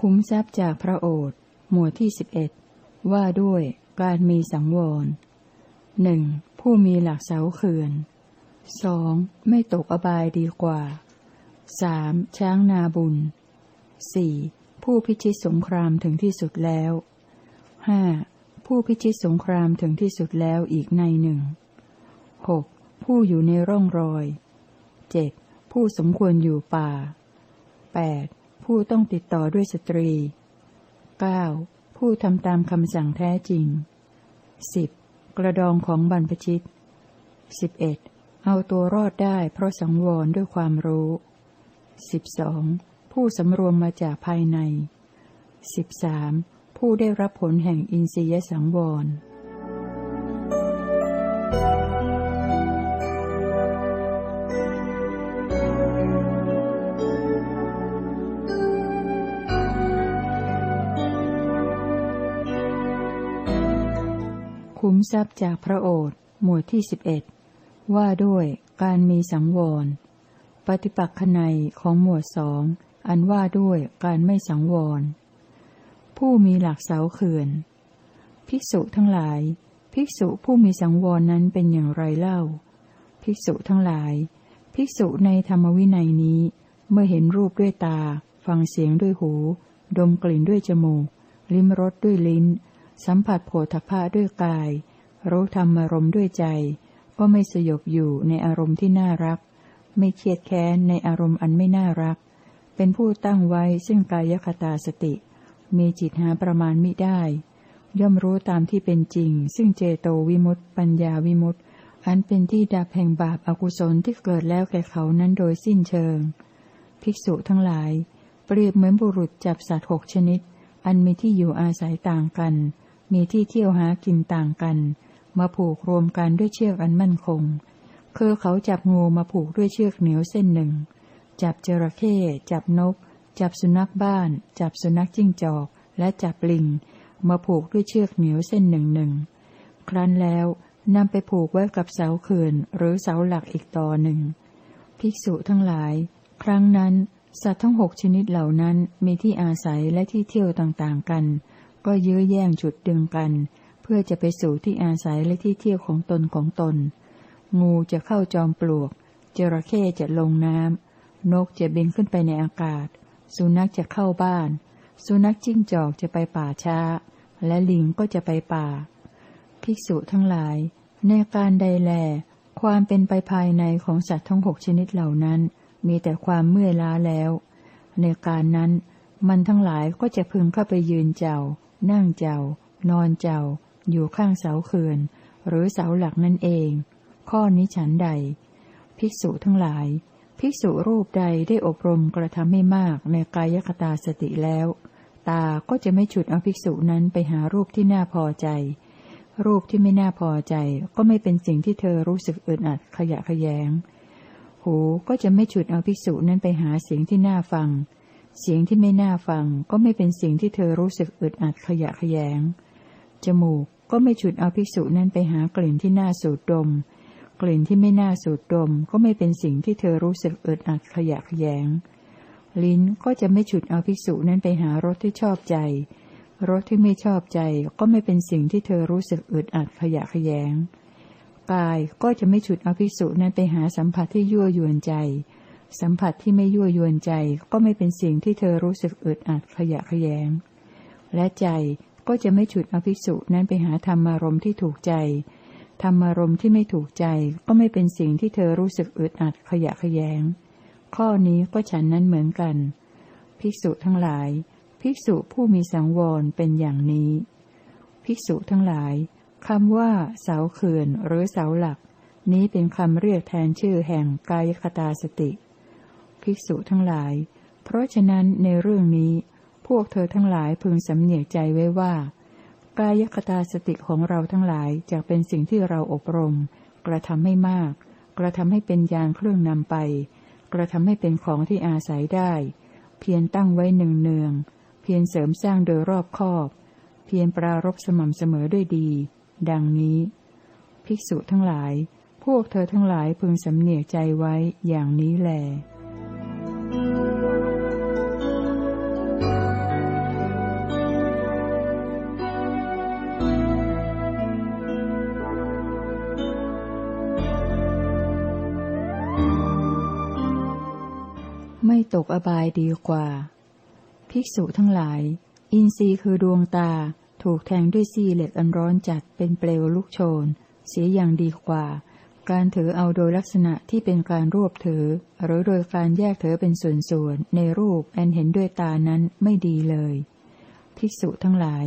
คุ้มทรัพย์จากพระโอษฐ์หมวดที่สิบเอ็ดว่าด้วยการมีสังวรหนึ่งผู้มีหลักเสาเขื่อนสองไม่ตกอบายดีกว่าสามช้างนาบุญสี่ผู้พิชิตสงครามถึงที่สุดแล้วห้าผู้พิชิตสงครามถึงที่สุดแล้วอีกในหนึ่งหกผู้อยู่ในร่องรอยเจ็ดผู้สมควรอยู่ป่าแปด ผู้ต้องติดต่อด้วยสตรีเก้าผู้ทำตามคำสั่งแท้จริงสิบกระดองของบรรพชิตสิบเอ็ดเอาตัวรอดได้เพราะสังวรด้วยความรู้สิบสองผู้สำรวมมาจากภายในสิบสามผู้ได้รับผลแห่งอินทรียสังวร คุ้มทรัพย์จากพระโอษฐ์หมวดที่สิบเอ็ดว่าด้วยการมีสังวร ปฏิปักษนัยของหมวดสองอันว่าด้วยการไม่สังวร ผู้มีหลักเสาเขื่อน ภิกษุทั้งหลาย ภิกษุผู้มีสังวรนั้นเป็นอย่างไรเล่า ภิกษุทั้งหลาย ภิกษุในธรรมวินัยนี้ เมื่อเห็นรูปด้วยตา ฟังเสียงด้วยหู ดมกลิ่นด้วยจมูก ลิ้มรสด้วยลิ้น สัมผัสโผฏฐะด้วยกาย รู้ธรรมารมณ์ด้วยใจ ก็ไม่สยบอยู่ในอารมณ์ที่น่ารัก ไม่เครียดแค้นในอารมณ์อันไม่น่ารัก เป็นผู้ตั้งไว้ซึ่งกายคตาสติ มีจิตหาประมาณมิได้ ย่อมรู้ตามที่เป็นจริง ซึ่งเจโตวิมุตต์ปัญญาวิมุตต์อันเป็นที่ดับแห่งบาปอากุศลที่เกิดแล้วแก่เขานั้นโดยสิ้นเชิง ภิกษุทั้งหลาย เปรียบเหมือนบุรุษจับสัตว์หกชนิด อันมีที่อยู่อาศัยต่างกัน มีที่เที่ยวหากินต่างกัน มาผูกรวมกันด้วยเชือกอันมั่นคง คือเขาจับงูมาผูกด้วยเชือกเหนียวเส้นหนึ่ง จับจระเข้จับนก จับสุนัขบ้าน จับสุนัขจิ้งจอก และจับลิง มาผูกด้วยเชือกเหนียวเส้นหนึ่งหนึ่ง ครั้นแล้วนำไปผูกไว้กับเสาเขื่อนหรือเสาหลักอีกต่อหนึ่ง ภิกษุทั้งหลาย ครั้งนั้น สัตว์ทั้งหกชนิดเหล่านั้นมีที่อาศัยและที่เที่ยวต่างๆกัน ก็ยื้อแย่งฉุดดึงกัน เพื่อจะไปสู่ที่อาศัยและที่เที่ยวของตนของตน งูจะเข้าจอมปลวก จระเข้จะลงน้ำ นกจะบินขึ้นไปในอากาศ สุนัขจะเข้าบ้าน สุนัขจิ้งจอกจะไปป่าช้า และลิงก็จะไปป่า ภิกษุทั้งหลาย ในการใดแล ความเป็นไปภายในของสัตว์ทั้งหกชนิดเหล่านั้น มีแต่ความเมื่อยล้าแล้ว ในการนั้น มันทั้งหลายก็จะพึงเข้าไปยืนเจ้า นั่งเจ้า นอนเจ้า อยู่ข้างเสาเขื่อน หรือเสาหลักนั่นเอง ข้อนี้ฉันใด ภิกษุทั้งหลาย ภิกษุรูปใดได้อบรมกระทำให้มากในกายคตาสติแล้ว ตาก็จะไม่ฉุดเอาภิกษุนั้นไปหารูปที่น่าพอใจ รูปที่ไม่น่าพอใจก็ไม่เป็นสิ่งที่เธอรู้สึกอึดอัดขยะขยง หูก็จะไม่ฉุดเอาภิกษุนั้นไปหาเสียงที่น่าฟัง เสียงที่ไม่น่าฟังก็ไม่เป็นสิ่งที่เธอรู้สึกอึดอัดขยะขยง จมูกก็ไม่ฉุดเอาภิกษุนั้นไปหากลิ่นที่น่าสูดดม กลิ่นที่ไม่น่าสูดดม ก็ไม่เป็นสิ่งที่เธอรู้สึกอึดอัดขยะขยง ลิ้นก็จะไม่ฉุดเอาภิกษุนั้นไปหารสที่ชอบใจ รสที่ไม่ชอบใจก็ไม่เป็นสิ่งที่เธอรู้สึกอึดอัดขยะขยง กายก็จะไม่ฉุดเอาภิกษุนั้นไปหาสัมผัสที่ยั่วยวนใจ สัมผัสที่ไม่ยั่วยวนใจก็ไม่เป็นสิ่งที่เธอรู้สึกอึดอัดขยะขยง และใจก็จะไม่ฉุดเอาภิกษุนั้นไปหาธรรมารมที่ถูกใจ ธรรมารมที่ไม่ถูกใจก็ไม่เป็นสิ่งที่เธอรู้สึกอึดอัดขยะขยง ข้อนี้ก็ฉันนั้นเหมือนกัน ภิกษุทั้งหลาย ภิกษุผู้มีสังวรเป็นอย่างนี้ ภิกษุทั้งหลายคำว่า เสาเขื่อนหรือเสาหลัก นี้เป็นคำเรียกแทนชื่อแห่งกายคตาสติ ภิกษุทั้งหลาย เพราะฉะนั้นในเรื่องนี้ พวกเธอทั้งหลายพึงสำเนียกใจไว้ว่า กายคตาสติของเราทั้งหลายจะเป็นสิ่งที่เราอบรม กระทำให้มาก กระทำให้เป็นยานเครื่องนำไป กระทำให้เป็นของที่อาศัยได้ เพียรตั้งไว้หนึ่งเนืองเพียรเสริมสร้างโดยรอบคอบ เพียรปรารบสม่ำเสมอด้วยดี ดังนี้ ภิกษุทั้งหลาย พวกเธอทั้งหลายพึงสำเนียกใจไว้อย่างนี้แหละ ตกอบายดีกว่า ภิกษุทั้งหลาย อินทรีย์คือดวงตา ถูกแทงด้วยซี่เหล็กอันร้อนจัดเป็นเปลวลุกโชน เสียอย่างดีกว่า การถือเอาโดยลักษณะที่เป็นการรวบถือ หรือโดยการแยกถือเป็นส่วนๆในรูปอันเห็นด้วยตานั้นไม่ดีเลย ภิกษุทั้งหลาย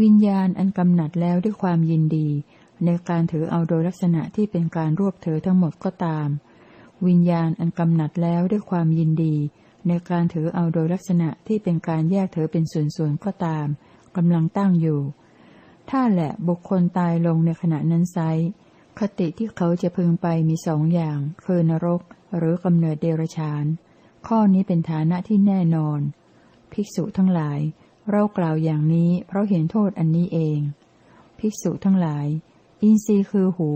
วิญญาณอันกำหนัดแล้วด้วยความยินดี ในการถือเอาโดยลักษณะที่เป็นการรวบถือทั้งหมดก็ตาม วิญญาณอันกำหนัดแล้วด้วยความยินดี ในการถือเอาโดยลักษณะที่เป็นการแยกถือเป็นส่วนๆก็ตามกำลังตั้งอยู่ ถ้าแหละบุคคลตายลงในขณะนั้นไซคติที่เขาจะพึงไปมีสองอย่าง คือนรก หรือกำเนิดเดรัจฉาน ข้อนี้เป็นฐานะที่แน่นอน ภิกษุทั้งหลาย เรากล่าวอย่างนี้เพราะเห็นโทษอันนี้เอง ภิกษุทั้งหลาย อินทรีย์คือหู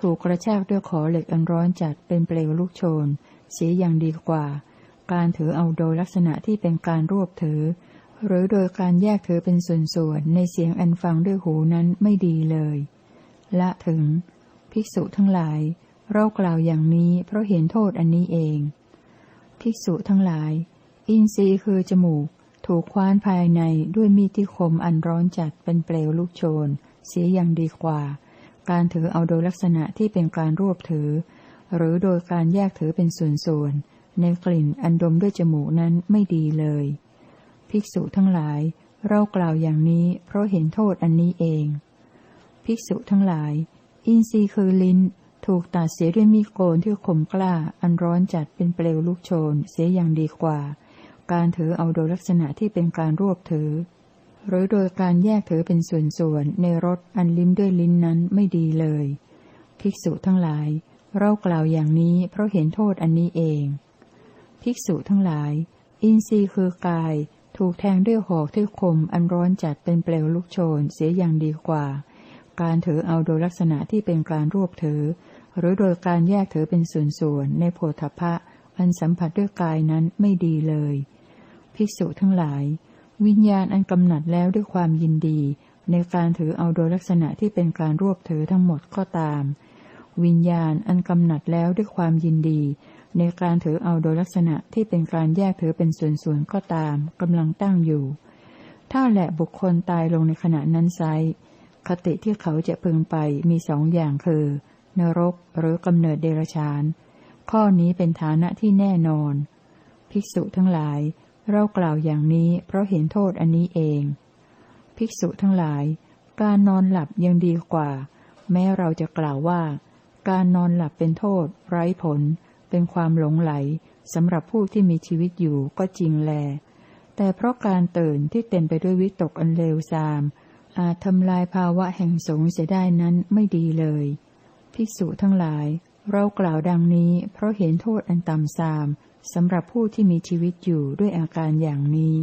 ถูกกระชากด้วยขอเหล็กอันร้อนจัดเป็นเปลวลูกโชน เสียอย่างดีกว่า การถือเอาโดยลักษณะที่เป็นการรวบถือ หรือโดยการแยกถือเป็นส่วนๆในเสียงอันฟังด้วยหูนั้นไม่ดีเลย ละถึง ภิกษุทั้งหลาย เรากล่าวอย่างนี้เพราะเห็นโทษอันนี้เอง ภิกษุทั้งหลาย อินทรีย์คือจมูก ถูกคว้านภายในด้วยมีดที่คมอันร้อนจัดเป็นเปลวลูกโชน เสียอย่างดีกว่า การถือเอาโดยลักษณะที่เป็นการรวบถือ หรือโดยการแยกถือเป็นส่วนๆ ในกลิ่นอันดมด้วยจมูกนั้นไม่ดีเลย ภิกษุทั้งหลาย เรากล่าวอย่างนี้เพราะเห็นโทษอันนี้เอง ภิกษุทั้งหลาย อินทรีย์คือลิ้นถูกตัดเสียด้วยมีโกนที่คมกล้า อันร้อนจัดเป็นเปลวลูกโชนเสียอย่างดีกว่า การถือเอาโดยลักษณะที่เป็นการรวบถือ หรือโดยการแยกถือเป็นส่วนๆในรสอันลิ้มด้วยลิ้นนั้นไม่ดีเลย ภิกษุทั้งหลาย เรากล่าวอย่างนี้เพราะเห็นโทษอันนี้เอง ภิกษุทั้งหลาย อินทรีย์คือกายถูกแทงด้วยหอกที่คมอันร้อนจัดเป็นเปลวลูกโชนเสียอย่างดีกว่า การถือเอาโดยลักษณะที่เป็นการรวบถือ หรือโดยการแยกถือเป็นส่วนๆในโพธพะอันสัมผัสด้วยกายนั้นไม่ดีเลย ภิกษุทั้งหลาย วิญญาณอันกำหนัดแล้วด้วยความยินดี ในการถือเอาโดยลักษณะที่เป็นการรวบถือทั้งหมดก็ตาม วิญญาณอันกำหนัดแล้วด้วยความยินดี ในการถือเอาโดยลักษณะที่เป็นการแยกถือเป็นส่วนๆก็ตามกำลังตั้งอยู่ ถ้าแหละบุคคลตายลงในขณะนั้นไซคติที่เขาจะพึงไปมีสองอย่างคือ นรกหรือกำเนิดเดรัจฉาน ข้อนี้เป็นฐานะที่แน่นอน ภิกษุทั้งหลาย เรากล่าวอย่างนี้เพราะเห็นโทษอันนี้เอง ภิกษุทั้งหลาย การนอนหลับยังดีกว่า แม้เราจะกล่าวว่า การนอนหลับเป็นโทษ ไร้ผล เป็นความหลงไหลสำหรับผู้ที่มีชีวิตอยู่ก็จริงแล แต่เพราะการตื่นที่เต็มไปด้วยวิตกอันเลวทราม อาจทำลายภาวะแห่งสงเสียได้นั้นไม่ดีเลย ภิกษุทั้งหลาย เรากล่าวดังนี้เพราะเห็นโทษอันต่ำทรามสำหรับผู้ที่มีชีวิตอยู่ด้วยอาการอย่างนี้